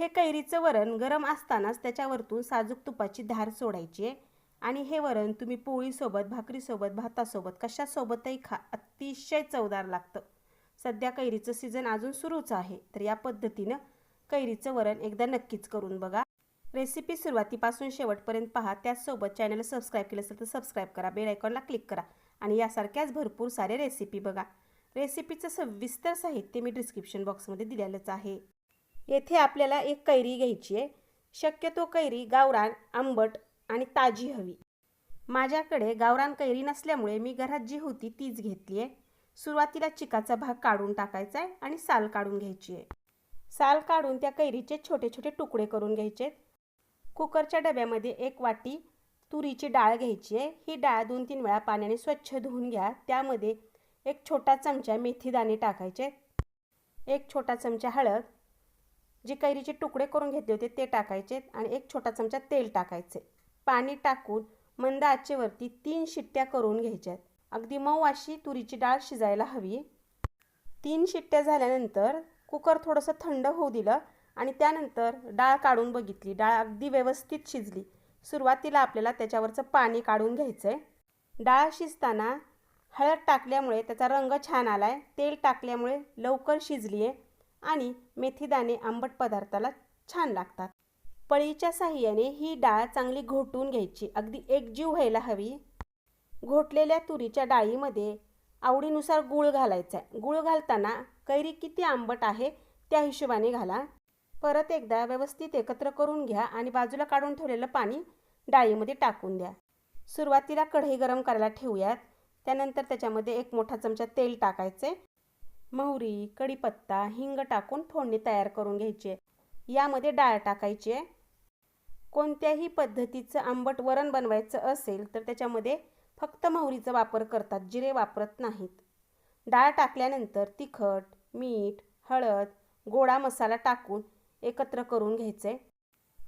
हे कैरीचं वरण गरम असतानाच त्याच्यावरतून साजूक तुपाची धार सोडायची आहे. आणि हे वरण तुम्ही पोळीसोबत भाकरीसोबत भातासोबत कशासोबतही खा. अतिशय चवदार लागतं. सध्या कैरीचं सीझन अजून सुरूच आहे. तर या पद्धतीनं कैरीचं वरण एकदा नक्कीच करून बघा. रेसिपी सुरुवातीपासून शेवटपर्यंत पहा. त्याचसोबत चॅनल सबस्क्राईब केलं असेल तर सबस्क्राईब करा. बेल आयकॉनला क्लिक करा. आणि यासारख्याच भरपूर सारे रेसिपी बघा. रेसिपीचं सविस्तर साहित्य मी डिस्क्रिप्शन बॉक्समध्ये दिलेलंच आहे. येथे आपल्याला एक कैरी घ्यायची आहे. शक्यतो कैरी गावरान आंबट आणि ताजी हवी. माझ्याकडे गावरान कैरी नसल्यामुळे मी घरात जी होती तीच घेतली आहे. सुरुवातीला चिकाचा भाग काढून टाकायचा आहे आणि साल काढून घ्यायची आहे. साल काढून त्या कैरीचे छोटे छोटे तुकडे करून घ्यायचे कुकरच्या डब्यामध्ये एक वाटी तुरीची डाळ घ्यायची आहे. ही डाळ दोन तीन वेळा पाण्याने स्वच्छ धुवून घ्या. त्यामध्ये एक छोटा चमचा मेथीदाणे टाकायचे एक छोटा चमचा हळद जे कैरीचे तुकडे करून घेतले होते ते टाकायचे आणि एक छोटा चमचा तेल टाकायचे. पाणी टाकून मंद आचेवरती तीन शिट्ट्या करून घ्यायच्यात. अगदी मऊ अशी तुरीची डाळ शिजायला हवी. तीन शिट्ट्या झाल्यानंतर कुकर थोडंसं थंड होऊ दिलं आणि त्यानंतर डाळ काढून बघितली. डाळ अगदी व्यवस्थित शिजली. सुरुवातीला आपल्याला त्याच्यावरचं पाणी काढून घ्यायचं आहे डाळ शिजताना हळद टाकल्यामुळे त्याचा रंग छान आला आहे तेल टाकल्यामुळे लवकर शिजली आहे आणि मेथीदाणे आंबट पदार्थाला छान लागतात. पळीच्या साह्याने ही डाळ चांगली घोटून घ्यायची. अगदी एकजीव व्हायला हवी. घोटलेल्या तुरीच्या डाळीमध्ये आवडीनुसार गूळ घालायचा आहे. गूळ घालताना कैरी किती आंबट आहे त्या हिशोबाने घाला. परत एकदा व्यवस्थित एकत्र करून घ्या आणि बाजूला काढून ठेवलेलं पाणी डाळीमध्ये टाकून द्या. सुरुवातीला कढई गरम करायला ठेवूयात. त्यानंतर त्याच्यामध्ये एक मोठा चमचा तेल टाकायचे. मोहरी कढीपत्ता हिंग टाकून फोडणी तयार करून घ्यायची. यामध्ये डाळ टाकायची आहे. कोणत्याही पद्धतीचं आंबट वरण बनवायचं असेल तर त्याच्यामध्ये फक्त मोहरीचा वापर करतात जिरे वापरत नाहीत. डाळ टाकल्यानंतर तिखट मीठ हळद गोडा मसाला टाकून एकत्र करून घ्यायचे.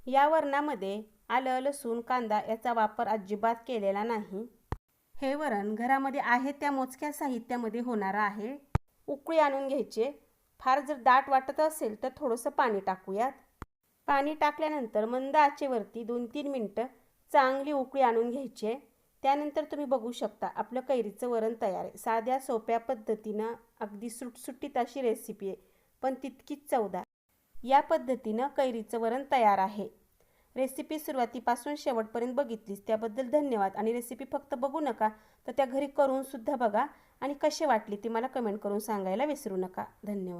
या वरणामध्ये आलं लसूण कांदा याचा वापर अजिबात केलेला नाही. हे वरण घरामध्ये आहे त्या मोजक्या साहित्यामध्ये होणारं आहे. उकळी आणून घ्यायचे. फार जर दाट वाटत असेल तर थोडंसं पाणी टाकूयात. पाणी टाकल्यानंतर मंद आचेवरती दोन तीन मिनटं चांगली उकळी आणून घ्यायची. आहे त्यानंतर तुम्ही बघू शकता आपलं कैरीचं वरण तयार आहे. साध्या सोप्या पद्धतीनं अगदी सुटसुटीत अशी रेसिपी आहे पण तितकीच चवदार. या पद्धतीनं कैरीचं वरण तयार आहे. रेसिपी सुरुवातीपासून शेवटपर्यंत बघितलीस त्याबद्दल धन्यवाद. आणि रेसिपी फक्त बघू नका तर त्या घरी करूनसुद्धा बघा. आणि कसे वाटली ती मला कमेंट करून सांगायला विसरू नका. धन्यवाद.